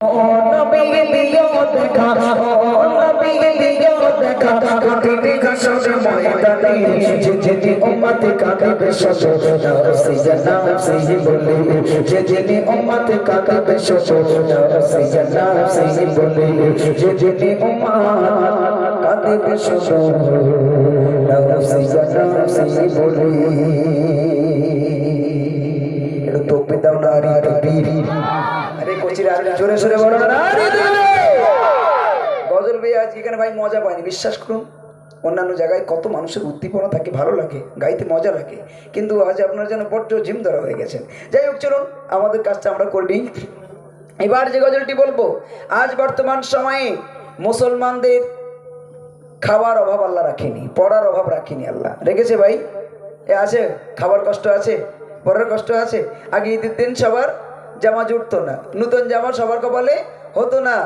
ও নবী দিও দেখা ও নবী দিও দেখা। কঠিন ঘাসর ময়দানে যে যে যে উম্মত কাঁদবে শত নফসি নফসি বলে, যে যে যে শত নফসি নফসি বলে, যে যে যে শত গজল বেয়ে আজ এখানে ভাই মজা পায়নি বিশ্বাস করুন, অন্যান্য জায়গায় কত মানুষের উদ্দীপনা থাকে, ভালো লাগে, গাইতে মজা লাগে, কিন্তু আজ আপনারা যেন বড্ড জিম ধরা হয়ে গেছেন। যাই হোক, চলুন, আমাদের কাজটা আমরা করবি এবার যে গজলটি বলব, আজ বর্তমান সময়ে মুসলমানদের খাওয়ার অভাব আল্লাহ রাখেনি, পড়ার অভাব রাখেনি আল্লাহ। রেখেছে ভাই? এ আছে? খাবার কষ্ট আছে? পড়ার কষ্ট আছে? আগে ঈদের দিন সবার জামা জুটতো না। নতুন জামা সবার কপালে হতো না।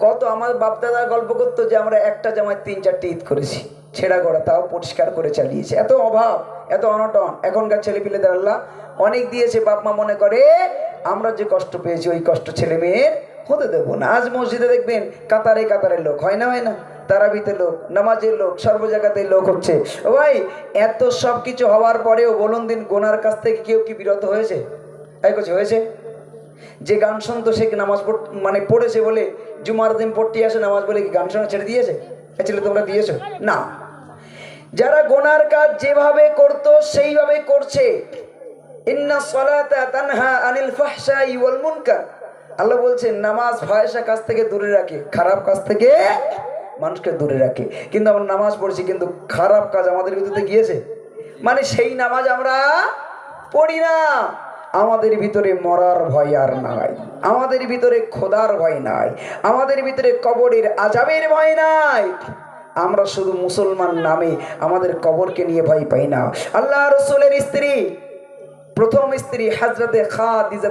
কত আমার বাপদাদা গল্প করতো যে আমরা একটা জামায় তিন চারটে ঈদ করেছি। ছেঁড়া করা তাও পরিষ্কার করে চালিয়েছে। এত অভাব, এত অনটন। এখনকার ছেলে পিলেদের আল্লাহ অনেক দিয়েছে। বাপ মা মনে করে, আমরা যে কষ্ট পেয়েছি, ওই কষ্ট ছেলে মেয়ের হতে দেবো না। আজ মসজিদে দেখবেন কাতারে কাতারের লোক। হয় না হয় না? তারাবিতে লোক, নামাজের লোক সর্ব জায়গাতে লোক হচ্ছে। ও ভাই, এত সব কিছু হওয়ার পরেও বলুন দিন গোনার কাছ থেকে কেউ কি বিরত হয়েছে? এই কিছু হয়েছে? যে গান শুনতো সে নামাজ মানে পড়েছে বলে জুমার দিন পড়তে আসে নামাজ বলে কি গান শোনা ছেড়ে দিয়েছে? ছেলে তোমরা দিয়েছ? না। যারা গোনার কাজ যেভাবে করতো সেইভাবে করছে। আল্লাহ নামাজ ফায়সা থেকে দূরে রাখে, খারাপ কাজ থেকে মানুষকে দূরে রাখে। কিন্তু আমরা নামাজ পড়ছি, কিন্তু খারাপ কাজ আমাদের ভিতরে গিয়েছে। মানে সেই নামাজ আমরা পড়ি না। আমাদের ভিতরে মরার ভয় আর নাই। আমাদের ভিতরে খোদার ভয় নাই। আমাদের ভিতরে কবরের আজাবের ভয় নাই। আমরা শুধু মুসলমান নামে আমাদের কবরকে নিয়ে ভয় পাই না। আল্লাহ রসুলের স্ত্রী, প্রথম স্ত্রী হাজরতে খাদিজা